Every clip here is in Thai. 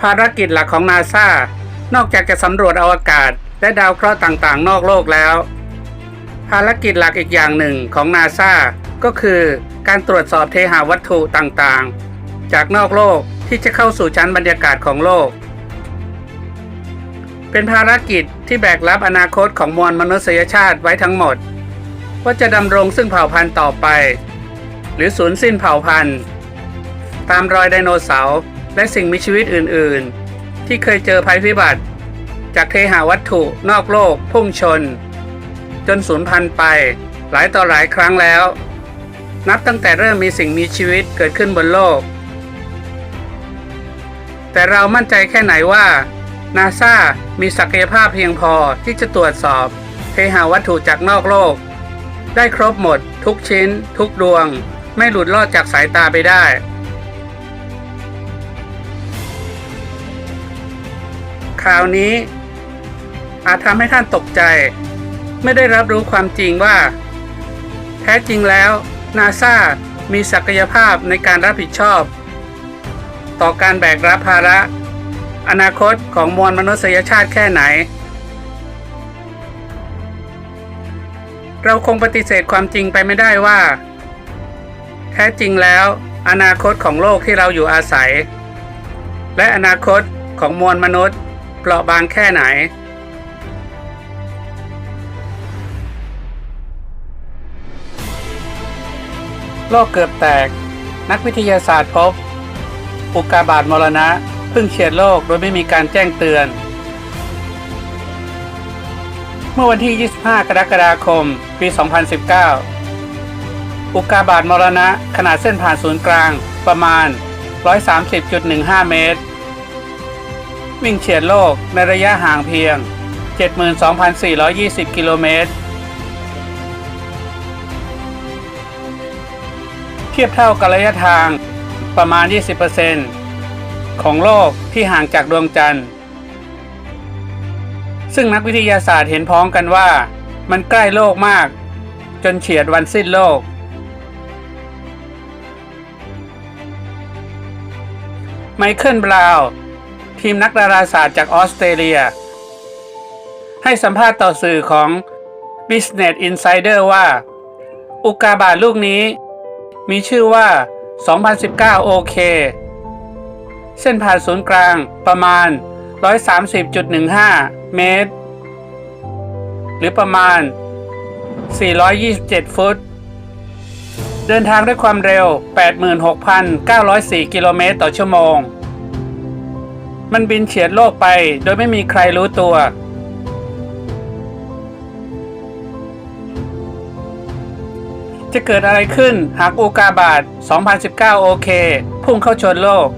ภารกิจหลักของนาซานอกจากจะสำรวจอวกาศ และดาวเคราะห์ต่างๆ นอกโลกแล้ว ภารกิจหลักอีกอย่างหนึ่งของนาซาก็คือการตรวจสอบเทหาวัตถุต่างๆ จากนอกโลกที่จะเข้าสู่ชั้นบรรยากาศของโลก เป็นภารกิจที่แบกรับอนาคตของมวลมนุษยชาติไว้ทั้งหมด ว่าจะดำรงซึ่งเผ่าพันธุ์ต่อไป หรือสูญสิ้นเผ่าพันธุ์ ตามรอยไดโนเสาร์ และสิ่งมีชีวิตอื่น ๆ ที่เคยเจอภัยพิบัติ จากเทหาวัตถุนอกโลก พุ่งชน จนสูญพันธุ์ไป หลายต่อหลายครั้งแล้ว นับตั้งแต่เริ่มมีสิ่งมีชีวิตเกิดขึ้นบนโลก แต่เรามั่นใจแค่ไหนว่านาซามีศักยภาพเพียงพอที่จะตรวจสอบเทหาวัตถุจากนอกโลก ได้ครบหมด ทุกชิ้น ทุกดวง ไม่หลุดลอดจากสายตาไปได้ ข่าวนี้ อาจทำให้ท่านตกใจ ไม่ได้รับรู้ความจริงว่า แท้จริงแล้วนาซามีศักยภาพในการรับผิดชอบ ต่อการแบกรับภาระ อนาคตของมวลมนุษยชาติแค่ไหน เราคงปฏิเสธความจริงไปไม่ได้ว่า แท้จริงแล้วอนาคตของโลกที่เราอยู่อาศัย และอนาคตของมวลมนุษย์ เปราะบางแค่ไหน โลกเกือบแตก นักวิทยาศาสตร์พบ อุกกาบาตมรณะพิ่งเฉียดโลกโดยไม่มีการแจ้งเตือน เมื่อวันที่ 25 กรกฎาคม ปี 2019 อุกกาบาตมรณะขนาดเส้นผ่านศูนย์กลางประมาณ 130.15 เมตร วิ่งเฉียดโลกในระยะห่างเพียง 72,420 กิโลเมตร เทียบเท่ากับระยะทางประมาณ 20%ของโลกที่ห่างจากดวงจันทร์ ซึ่งนักวิทยาศาสตร์เห็นพ้องกันว่ามันใกล้โลกมาก จนเฉียดวันสิ้นโลก ไมเคิลบราวน์ ทีมนักดาราศาสตร์จากออสเตรเลีย ให้สัมภาษณ์ต่อสื่อของ Business Insider ว่า อุกาบาตลูกนี้ มีชื่อว่า 2019โอเคเส้นผ่านศูนย์กลางประมาณ 130.15 เมตร หรือประมาณ 427 ฟุต เดินทางด้วยความเร็ว 86,904 กิโลเมตรต่อชั่วโมง มันบินเฉียดโลกไปโดยไม่มีใครรู้ตัว จะเกิดอะไรขึ้นหากอุกาบาต 2019 โอเค พุ่งเข้าชนโลก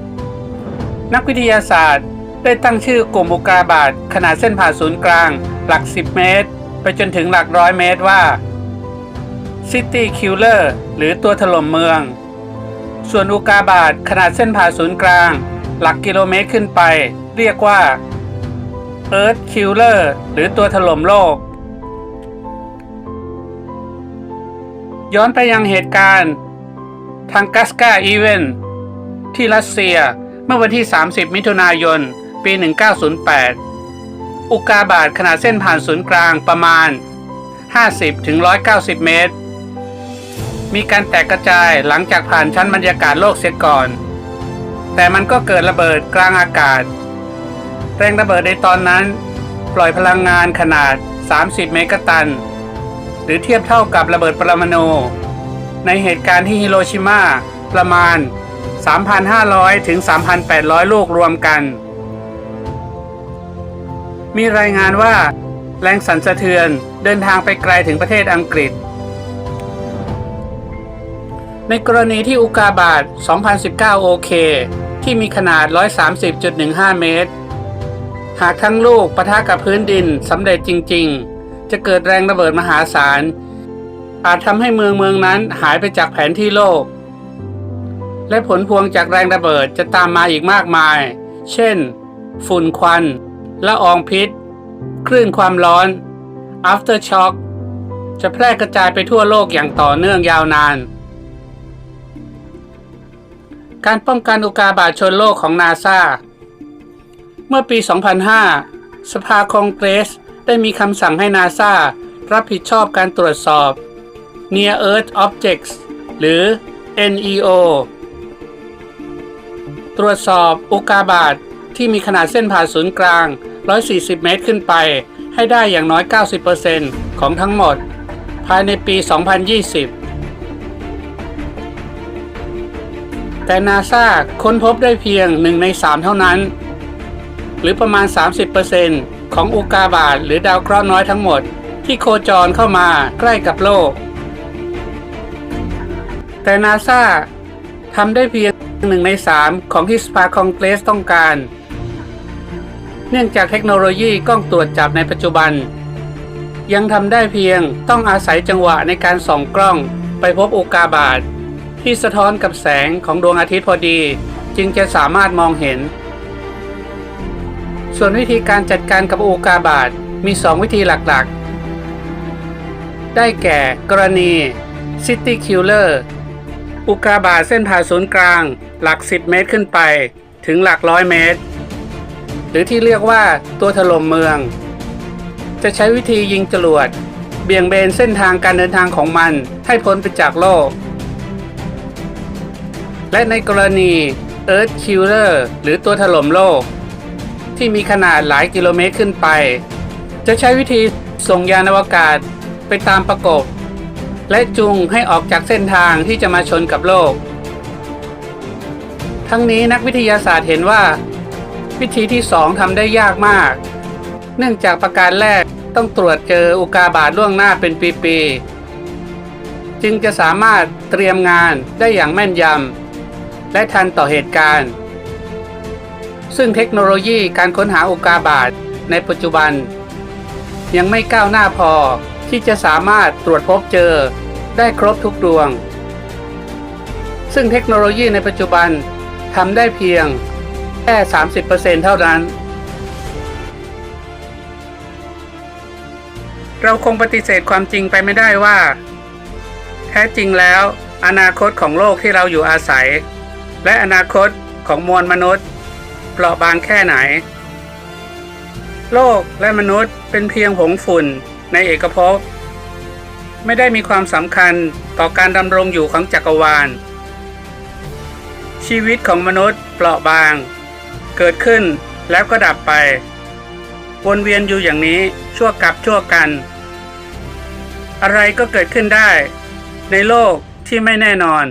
นักวิทยาศาสตร์ได้ตั้งชื่อกลุ่มอุกาบาตขนาดเส้นผ่าศูนย์กลาง หลัก 10 เมตร ไปจนถึงหลักร้อยเมตรว่า City Killer หรือตัวถล่มเมือง ส่วนอุกาบาตขนาดเส้นผ่าศูนย์กลาง หลักกิโลเมตรขึ้นไป เรียกว่า Earth Killer หรือตัวถล่มโลก ย้อนไปยังเหตุการณ์ทางกัสกาอีเวนที่รัสเซียเมื่อวันที่ 30 มิถุนายน ปี 1908 อุกาบาตขนาดเส้นผ่านศูนย์กลางประมาณ 50-190 เมตร มีการแตกกระจายหลังจากผ่านชั้นบรรยากาศโลกเสียก่อน แต่มันก็เกิดระเบิดกลางอากาศ แรงระเบิดในตอนนั้น ปล่อยพลังงานขนาด 30 เมกะตัน หรือเทียบเท่ากับระเบิดปรมาณูในเหตุการณ์ที่ฮิโรชิมาประมาณ 3,500 ถึง 3,800 ลูกรวมกัน มีรายงานว่า แรงสั่นสะเทือนเดินทางไปไกลถึงประเทศอังกฤษ ในกรณีที่อุกาบาต 2019โอเคที่มีขนาด 130.15 เมตร หากทั้งลูกปะทะกับพื้นดินสำเร็จจริง ๆ จะเกิดแรงระเบิดมหาศาล อาจทำให้เมืองเมืองนั้นหายไปจากแผนที่โลก และผลพวงจากแรงระเบิดจะตามมาอีกมากมาย เช่น ฝุ่นควัน ละอองพิษ คลื่นความร้อน after shock จะแพร่กระจายไปทั่วโลกอย่างต่อเนื่องยาวนาน การป้องกันอุกาบาตชนโลกของนาซาเมื่อปี 2005 สภาคองเกรสได้มีคำสั่งให้นาซารับผิดชอบการตรวจสอบ Near Earth Objects หรือ NEO ตรวจสอบอุกาบาตที่มีขนาดเส้นผ่าศูนย์กลาง 140 เมตรขึ้นไป ให้ได้อย่างน้อย 90%ของทั้งหมด ภายในปี 2020 แต่นาซาค้นพบได้เพียง 1 ใน 3 เท่านั้น หรือประมาณ 30%ของอุกาบาตหรือดาวเคราะห์น้อยทั้งหมด ที่โคจรเข้ามาใกล้กับโลก แต่นาซาทำได้เพียงหนึ่งในสามของที่สภาคองเกรสต้องการ เนื่องจากเทคโนโลยีกล้องตรวจจับในปัจจุบัน ยังทำได้เพียงต้องอาศัยจังหวะในการส่องกล้องไปพบอุกกาบาต ที่สะท้อนกับแสงของดวงอาทิตย์พอดี จึงจะสามารถมองเห็น ส่วนวิธีการจัดการกับอุกาบาตมี 2 วิธีหลักๆ ได้แก่กรณี City Killer อุกกาบาตเส้นผ่าศูนย์กลาง หลัก 10 เมตรขึ้นไปถึงหลักร้อยเมตร หรือที่เรียกว่าตัวถล่มเมือง จะใช้วิธียิงจรวด เบี่ยงเบนเส้นทางการเดินทางของมันให้พ้นไปจากโลก และในกรณี Earth Killer หรือตัวถล่มโลก ที่มีขนาดหลายกิโลเมตรขึ้นไป จะใช้วิธีส่งยานอวกาศไปตามประกบ และจูงให้ออกจากเส้นทางที่จะมาชนกับโลก ทั้งนี้นักวิทยาศาสตร์เห็นว่า วิธีที่สองทำได้ยากมาก เนื่องจากประการแรกต้องตรวจเจออุกกาบาตล่วงหน้าเป็นปีๆจึงจะสามารถเตรียมงานได้อย่างแม่นยำ และทันต่อเหตุการณ์ ซึ่งเทคโนโลยีการค้นหาอุกาบาตในปัจจุบัน ยังไม่ก้าวหน้าพอที่จะสามารถตรวจพบเจอได้ครบทุกดวง ซึ่งเทคโนโลยีในปัจจุบันทำได้เพียงแค่ 30%เท่านั้น เราคงปฏิเสธความจริงไปไม่ได้ว่า แท้จริงแล้ว อนาคตของโลกที่เราอยู่อาศัย และอนาคตของมวลมนุษย์เปราะบางแค่ไหน โลกและมนุษย์เป็นเพียงผงฝุ่นในเอกภพไม่ได้มีความสำคัญต่อการดำรงอยู่ของจักรวาล ชีวิตของมนุษย์เปราะบาง เกิดขึ้นแล้วก็ดับไปวนเวียนอยู่อย่างนี้ชั่วกับชั่วกัน อะไรก็เกิดขึ้นได้ ในโลกที่ไม่แน่นอน